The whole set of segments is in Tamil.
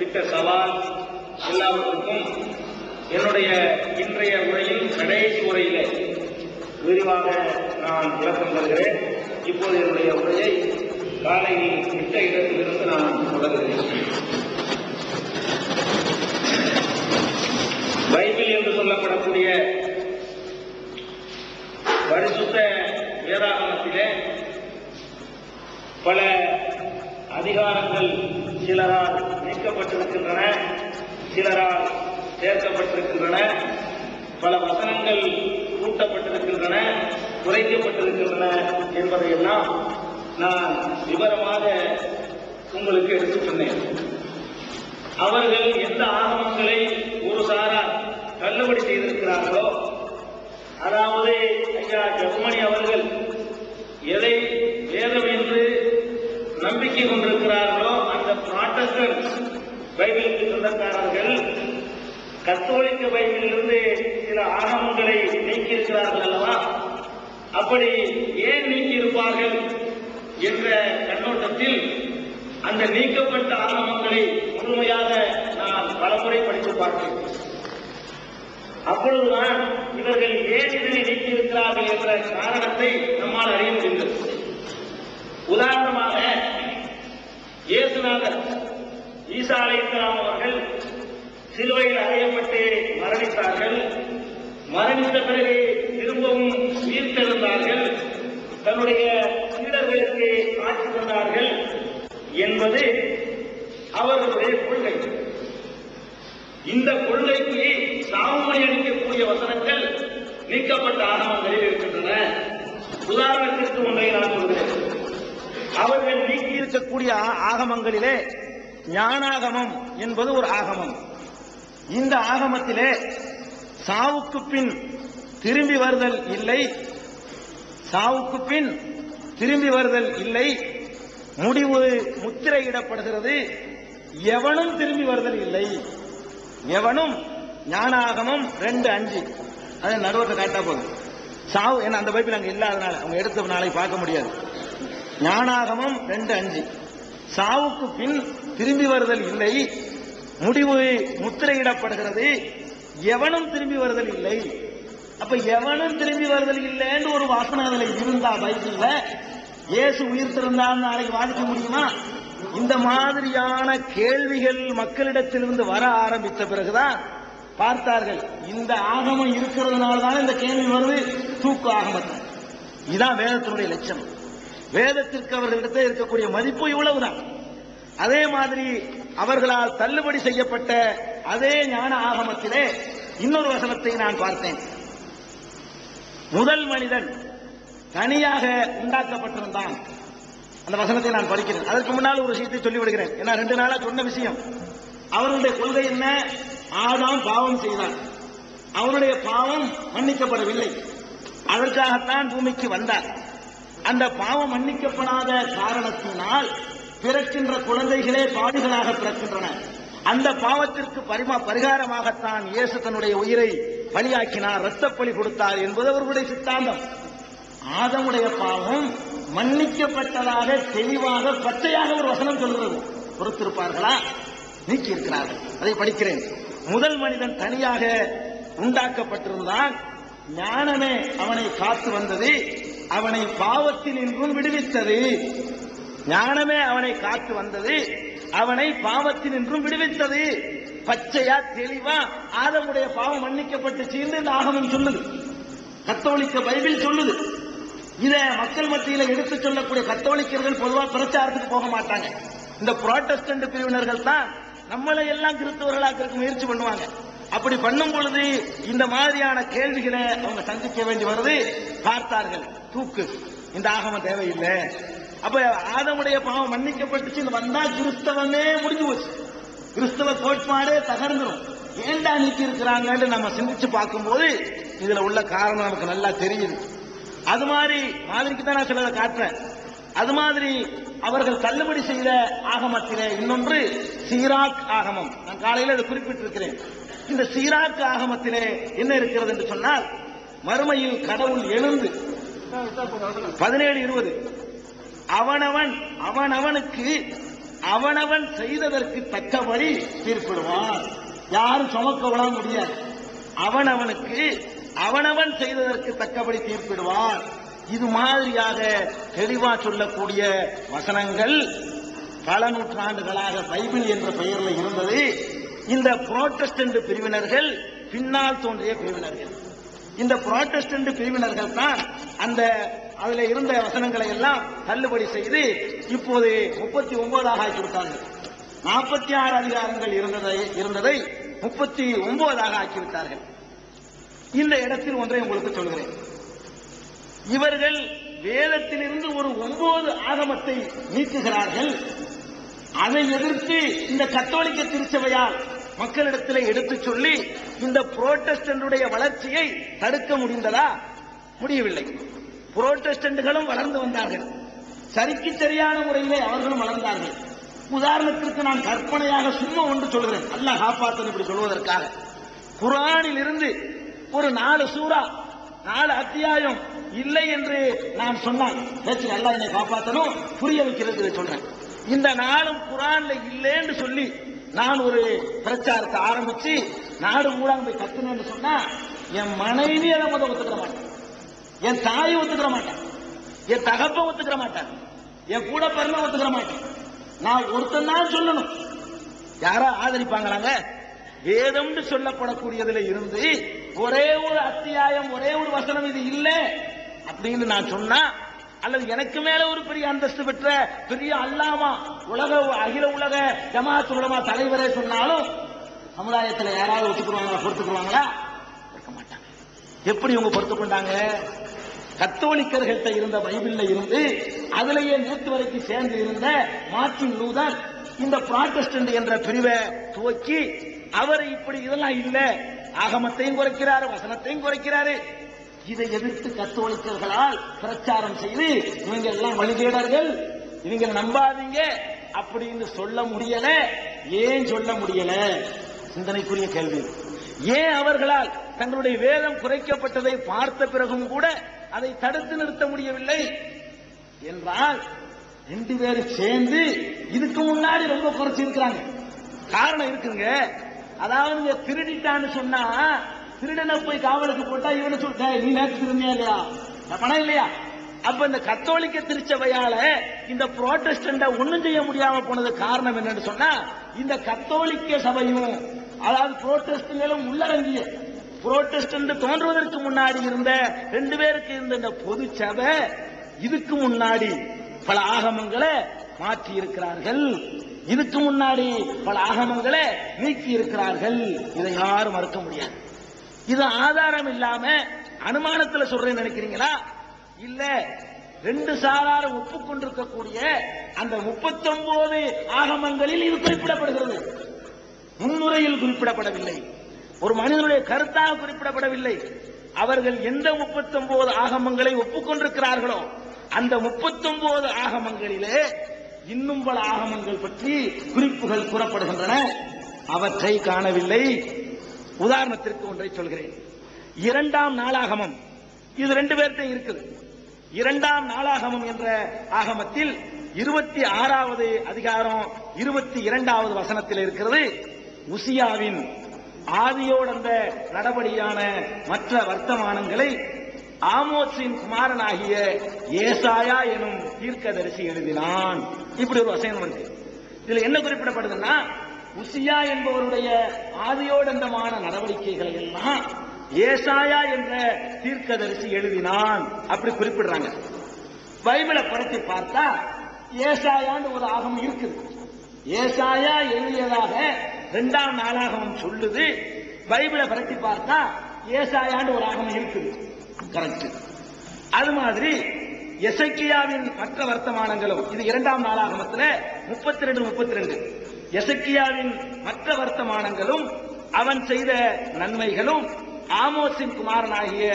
விட்ட சவால் எல்லாவற்றுக்கும் என்னுடைய இன்றைய உரையில் கடைசி உரையிலே விரிவாக நான் விளக்கம் தருகிறேன். இப்போது என்னுடைய உரையை காலையில் விட்ட இடத்திலிருந்து நான் தொடர்கிறேன் பைபிள் என்று சொல்லப்படக்கூடிய பரிசுத்த வேதாகமத்திலே பல அதிகாரங்கள் சிலரால் நீக்கப்பட்டிருக்கின்றன சிலரால் சேர்க்கப்பட்டிருக்கின்றன பல வசனங்கள் கூட்டப்பட்டிருக்கின்றன குறைக்கப்பட்டிருக்கின்றன என்பதையெல்லாம் நான் விவரமாக உங்களுக்கு எடுத்துச் சொன்னேன். அவர்கள் எந்த ஆகமங்களை ஒரு சாரார் தள்ளுபடி செய்திருக்கிறார்களோ அதாவது ஐயா ஜெர்மனி அவர்கள் எதை வேதம் என்று நம்பிக்கை கொண்டிருக்கிறார்களோ அந்த புராட்டஸ்டன்ட் பைபிளுக்கு சொந்தக்காரர்கள் கத்தோலிக்க பைபிளிலிருந்து சில ஆகமங்களை நீக்கியிருக்கிறார்கள் அல்லவா? அப்படி ஏன் நீக்கியிருப்பார்கள் என்ற கண்ணோட்டத்தில் அந்த நீக்கப்பட்ட ஆகமங்களை முழுமையாக நான் பலமுறை படித்து பார்த்தேன் அப்பொழுதுதான் இவர்கள் ஏன் இதனை நீக்கியிருக்கிறார்கள் என்ற காரணத்தை நம்மால் அறிய முடிந்தது. உதாரணமாக இயேசுநாதர் ஈசா அலைஹிஸ்ஸலாம் அவர்கள் சிலுவையில் அறையப்பட்டு மரணித்தார்கள். மரணித்த பிறகு திரும்பவும் உயிர்த்தெழுந்தார்கள். தன்னுடைய சீடர்களுக்கு ஆட்சி தந்தார்கள் என்பது அவர்களுடைய கொள்கை. இந்த கொள்கைக்கு சாவுமணி அளிக்கக்கூடிய வசனங்கள் நீக்கப்பட்ட ஆகமங்களில் இருக்கின்றன. உதாரணத்திற்கு ஒன்றை நான் சொல்கிறேன். அவர்கள் நீக்கி இருக்கக்கூடிய ஆகமங்களிலே ஞானாகமம் என்பது ஒரு ஆகமம். இந்த ஆகமத்திலே சாவுக்கு பின் திரும்பி வருதல் இல்லை. சாவுக்கு பின் திரும்பி வருதல் இல்லை. முடிவு முத்திரையிடப்படுகிறது. எவனும் திரும்பி வருதல் இல்லை. எவனும் ஞானாகமம் ரெண்டு அஞ்சு. அதை நடுவத்தை காட்டா போதும். சாவு ஏன்னா அந்த பைப்பில் அங்கே இல்லாதனால அவங்க எடுத்த நாளை பார்க்க முடியாது. ஞானாகமம் ரெண்டு அஞ்சு. சாவுக்கு பின் திரும்பி வருதல் இல்லை. முடிவு முத்திரையிடப்படுகிறது. எவனும் திரும்பி வருதல் இல்லை. அப்ப எவனும் திரும்பி வருதல் இல்லைன்னு ஒரு வாசனை அதுல இருந்தா பைபிள்ல. இயேசு உயிர் திறந்தான்னு நாளைக்கு வாதிக்க முடியுமா? இந்த மாதிரியான கேள்விகள் மக்களிடத்திலிருந்து வர ஆரம்பித்த பிறகுதான் பார்த்தார்கள். இந்த ஆகமம் இருக்கிறதுனால தான் இந்த கேள்வி வருது. தூக்கு ஆகமத்தை. இதுதான் வேதத்தினுடைய லட்சணம். வேதத்திற்கு அவர்களிடத்தில் இருக்கக்கூடிய மதிப்பு இவ்வளவுதான். அதே மாதிரி அவர்களால் தள்ளுபடி செய்யப்பட்ட அதே ஞான ஆகமத்திலே இன்னொரு வசனத்தை நான் பார்த்தேன். முதல் மனிதன் தனியாக உண்டாக்கப்பட்டிருந்தான். அந்த வசனத்தை நான் படிக்கிறேன். அதற்கு முன்னால் ஒரு விஷயத்தை சொல்லிவிடுகிறேன். ஏன்னா ரெண்டு நாளா சொன்ன விஷயம். அவருடைய கொள்கை என்ன? ஆதாம் பாவம் செய்தான். அவருடைய பாவம் மன்னிக்கப்படவில்லை. அதற்காகத்தான் பூமிக்கு வந்தார். அந்த பாவம் மன்னிக்கப்படாத காரணத்தினால் பிறக்கின்ற குழந்தைகளே பாடுகளாக பிறக்கின்றன. அந்த பாவத்திற்கு பரிமா பரிகாரமாகத்தான் இயேசு தன்னுடைய உயிரை பலியாக்கினார் பலி கொடுத்தார் என்பது அவர்களுடைய சித்தாந்தம். ஆதமுடைய பாவம் மன்னிக்கப்பட்டதாக தெளிவாக பச்சையாக ஒரு வசனம் சொல்கிறது. பொறுத்திருப்பார்களா? நீக்கி இருக்கிறார்கள் அதை படிக்கிறேன். முதல் மனிதன் தனியாக உண்டாக்கப்பட்டிருந்தான். ஞானமே அவனை காத்து வந்தது. அவனை பாவத்தில் நின்றும் விடுவித்தது. ஞானமே அவனை காத்து வந்தது. அவனை பாவத்தில் நின்றும் விடுவித்தது. பச்சையா தெளிவா ஆதமுடைய பாவம் மன்னிக்கப்பட்டு சீர்ந்து இந்த ஆகமம் சொல்லுது. கத்தோலிக்க பைபிள் சொல்லுது. இத மக்கள் மத்தியில எடுத்து சொல்லக்கூடிய கத்தோலிக்கர்கள் பொதுவா பிரச்சாரத்துக்கு போக மாட்டாங்க. இந்த புரோட்டஸ்டன்ட் பிரிவினர்கள் தான் நம்மளை எல்லாம் கிறிஸ்தவர்களாக்கிறதுக்கு முயற்சி பண்ணுவாங்க. அப்படி பண்ணும் பொழுது இந்த மாதிரியான கேள்விகளை அவங்க சந்திக்க வேண்டி வருது. பார்த்தார்கள் தூக்கு. இந்த ஆகமம் தேவையில்லை. அப்ப ஆதமுடைய பாவம் மன்னிக்கப்பட்டுச்சு வந்தா கிறிஸ்தவமே முடிஞ்சு போச்சு. கிறிஸ்தவ கோட்பாடே தகர்ந்துடும் ஏண்டா நீக்கி இருக்கிறாங்கன்னு நம்ம சிந்திச்சு பார்க்கும்போது இதுல உள்ள காரணம் நமக்கு நல்லா தெரியுது. அது மாதிரி மாதிரிக்கு தான் நான் சிலரை காட்டுறேன். அது மாதிரி அவர்கள் தள்ளுபடி செய்த ஆகமத்திலே இன்னொன்று சீராக் ஆகமம். நான் காலையில் அதை குறிப்பிட்டிருக்கிறேன். இந்த சீராக்கு ஆகமத்திலே என்ன இருக்கிறது என்று சொன்னால் மறுமையில் கடவுள் எழுந்து பதினேழு இருபது அவனவன் அவனவனுக்கு அவனவன் செய்ததற்கு தக்கபடி தீர்ப்பிடுவான் யாரும் சுமக்கலாம் முடியாது. அவனவனுக்கு அவனவன் செய்ததற்கு தக்கபடி தீர்ப்பிடுவான் இது மாதிரியாக தெளிவா சொல்லக்கூடிய வசனங்கள் பல நூற்றாண்டுகளாக பைபிள் என்ற பெயரில் இருந்தது. இந்த புரோட்டஸ்டன்ட் பிரிவினர்கள் பின்னால் தோன்றிய பிரிவினர்கள். இந்த புரோட்டஸ்டன்ட் பிரிவினர்கள் தான் அந்த அதுல இருந்த வசனங்களை எல்லாம் தள்ளுபடி செய்து இப்போது முப்பத்தி ஒன்பதாக ஆக்கிவிட்டாங்க நாற்பத்தி ஆறு அதிகாரங்கள் இருந்ததை இருந்ததை முப்பத்தி ஒன்பதாக ஆக்கிவிட்டார்கள். இந்த இடத்தில் ஒன்றை உங்களுக்கு சொல்கிறேன். இவர்கள் வேதத்திலிருந்து ஒரு ஒன்பது ஆகமத்தை நீக்குகிறார்கள். அதை எதிர்த்து இந்த கத்தோலிக்க திருச்சபையால் மக்களிடத்தில் எடுத்து சொல்லி இந்த புரோட்டஸ்டன்டுடைய வளர்ச்சியை தடுக்க முடிந்ததா? முடியவில்லை. புரோட்டஸ்டன்ட்களும் வளர்ந்து வந்தார்கள். சரிக்கு சரியான முறையிலே அவர்களும் வளர்ந்தார்கள். உதாரணத்திற்கு நான் கற்பனையாக சும்மா ஒன்று சொல்கிறேன். அல்ல காப்பாத்தன் இப்படி சொல்வதற்காக. குரானில் இருந்து ஒரு நாலு சூறா நாலு அத்தியாயம் இல்லை என்று நான் சொன்னான் பேச்சு நல்லா என்னை காப்பாற்றணும் புரிய வைக்கிறது சொல்றேன். இந்த நாளும் குரான்ல இல்லைன்னு சொல்லி நான் ஒரு பிரச்சாரத்தை ஆரம்பிச்சு நாடு ஊடாக போய் கத்துனேன்னு சொன்னா என் மனைவி அதை முத ஒத்துக்கிற மாட்டேன். என் தாயை ஒத்துக்கிற மாட்டேன். என் தகப்ப ஒத்துக்கிற மாட்டேன். என் கூட பிறந்த ஒத்துக்கிற மாட்டேன். நான் ஒருத்தன் தான் சொல்லணும். யாரா ஆதரிப்பாங்களாங்க? வேதம்னு சொல்லப்படக்கூடியதுல இருந்து ஒரே ஒரு அத்தியாயம் ஒரே ஒரு வசனம் இது இல்லை அப்படின்னு நான் சொன்னா அல்லது எனக்கு மேல ஒரு பெரிய அந்தஸ்து பெற்ற பெரிய அல்லாமா உலக அகில உலக ஜமாத் உலமா தலைவரே சொன்னாலும் சமுதாயத்தில் யாராவது ஒத்துக்குருவாங்களா பொறுத்துக்குருவாங்களா இருக்க மாட்டாங்க. எப்படி இவங்க பொறுத்துக்கொண்டாங்க? கத்தோலிக்கர்கள்ட்ட இருந்த பைபிள்ல இருந்து அதுலேயே நேற்று வரைக்கும் சேர்ந்து இருந்த மார்டின் லூதர் இந்த புராட்டஸ்டன்ட் என்ற பிரிவை துவக்கி அவர் இப்படி இதெல்லாம் இல்லை. ஆகமத்தையும் குறைக்கிறாரு வசனத்தையும் குறைக்கிறாரு. இதை எதிர்த்து கத்தோலிக்கர்களால் பிரச்சாரம் செய்து இவங்க எல்லாம் வழிகேடர்கள் இவங்க நம்பாதீங்க. அப்படின்னு சொல்ல முடியல. ஏன் சொல்ல முடியல? சிந்தனைக்குரிய கேள்வி. ஏன் அவர்களால் தங்களுடைய வேதம் குறைக்கப்பட்டதை பார்த்த பிறகும் கூட அதை தடுத்து நிறுத்த முடியவில்லை? என்றால் ரெண்டு பேரும் சேர்ந்து இதுக்கு முன்னாடி ரொம்ப குறைச்சிருக்கிறாங்க. காரணம் இருக்குங்க. அதாவது திருடிட்டான்னு சொன்னா திருடனை போய் காவலுக்கு போட்டா இவனை சொல்ற நீ நேற்று திரும்பியா இல்லையா? பணம் இல்லையா? அப்ப இந்த கத்தோலிக்க திருச்சபையால இந்த புரோட்டஸ்டண்ட ஒண்ணும் செய்ய முடியாம போனது காரணம் என்னன்னு சொன்னா இந்த கத்தோலிக்க சபையும் அதாவது புரோட்டஸ்டுகளும் உள்ளடங்கிய புரோட்டஸ்டன்ட் தோன்றுவதற்கு முன்னாடி இருந்த ரெண்டு பேருக்கு இருந்த இந்த பொது சபை இதுக்கு முன்னாடி பல ஆகமங்களை மாற்றி இருக்கிறார்கள். இதுக்கு முன்னாடி பல ஆகமங்களை நீக்கி இருக்கிறார்கள். இதை யாரும் மறுக்க முடியாது. இது ஆதாரம் இல்லாம அனுமானத்துல சொல்றேன்னு நினைக்கிறீங்களா? இல்ல ரெண்டு சாராரும் ஒப்புக்கொண்டிருக்கக்கூடிய அந்த முப்பத்தொன்பது ஆகமங்களில் இது குறிப்பிடப்படுகிறது. முன்னுரையில் குறிப்பிடப்படவில்லை. ஒரு மனிதனுடைய கருத்தாக குறிப்பிடப்படவில்லை. அவர்கள் எந்த முப்பத்தொன்பது ஆகமங்களை ஒப்புக்கொண்டிருக்கிறார்களோ அந்த முப்பத்தொன்பது ஆகமங்களிலே இன்னும் பல ஆகமங்கள் பற்றி குறிப்புகள் கூறப்படுகின்றன. அவற்றை காணவில்லை. உதாரணத்திற்கு ஒன்றை சொல்கிறேன். இரண்டாம் நாளாகமம். இது ரெண்டு பேர்த்தே இருக்குது. இரண்டாம் நாளாகமம் என்ற ஆகமத்தில் இருபத்தி ஆறாவது அதிகாரம் இருபத்தி இரண்டாவது வசனத்தில் இருக்கிறது உசியாவின் ஆதியோடந்த நடபடியான மற்ற வர்த்தமானங்களை ஆமோசின் குமாரனாகிய ஏசாயா எனும் தீர்க்கதரிசி எழுதினான். இப்படி ஒரு வசனம் இருக்கு. இதுல என்ன குறிப்பிடப்படுதுன்னா உசியா என்பவருடைய ஆதியோடந்தமான நடவடிக்கைகளை எல்லாம் ஏசாயா என்ற தீர்க்கதரிசி எழுதினான். அப்படி குறிப்பிடுறாங்க. பைபிளை படுத்தி பார்த்தா ஏசாயான்னு ஒரு ஆகமம் இருக்குது. ஏசாயா எழுதியதாக இரண்டாம் நாளாகவும் சொல்லுது. பைபிளை பரத்தி பார்த்தா ஏசாயான்னு ஒரு ஆகமம் இருக்குது. கரெக்ட் அது மாதிரி எசக்கியாவின் மற்ற வர்த்தமானங்களும் இது இரண்டாம் நாளாகமத்தில் முப்பத்தி ரெண்டு முப்பத்தி ரெண்டு எசக்கியாவின் மற்ற வர்த்தமானங்களும் அவன் செய்த நன்மைகளும் ஆமோசின் குமாரனாகிய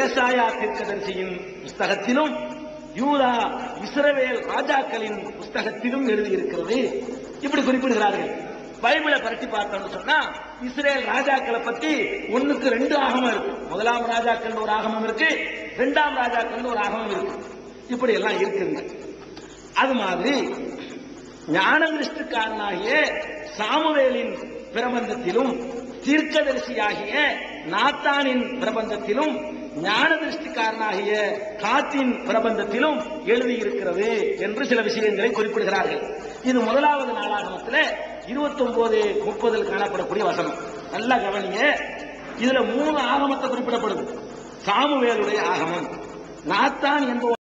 ஏசாயா தீர்க்கதரிசியின் புஸ்தகத்திலும் யூதா இஸ்ரவேல் ராஜாக்களின் புஸ்தகத்திலும் எழுதியிருக்கிறது. இப்படி குறிப்பிடுகிறார்கள். பைபிளை பரட்டி பார்த்தோம்னு சொன்னா இஸ்ரேல் ராஜாக்களை பத்தி ஒண்ணுக்கு ரெண்டு ஆகமம் இருக்கு. முதலாம் ராஜாக்கள் ஒரு ஆகமம் இருக்கு ரெண்டாம் ராஜாக்கள் ஒரு ஆகமம் இருக்கு. இப்படி எல்லாம் இருக்குங்க. அது மாதிரி ஞானதிருஷ்டிக்காரனாகிய சாமுவேலின் பிரபந்தத்திலும் தீர்க்கதரிசியாகிய நாத்தானின் பிரபந்தத்திலும் ஞானதிருஷ்டிக்காரனாகிய காத்தின் பிரபந்தத்திலும் எழுதியிருக்கிறது என்று சில விஷயங்களை குறிப்பிடுகிறார்கள். இது முதலாவது நாளாகமத்தில் இருபத்தி ஒன்பது முப்பதில் காணப்படக்கூடிய வசனம். நல்லா கவனிங்க. இதுல மூணு ஆகமத்தை குறிப்பிடப்படுது. சாமுவேலுடைய ஆகமம். நாத்தான் என்பவர்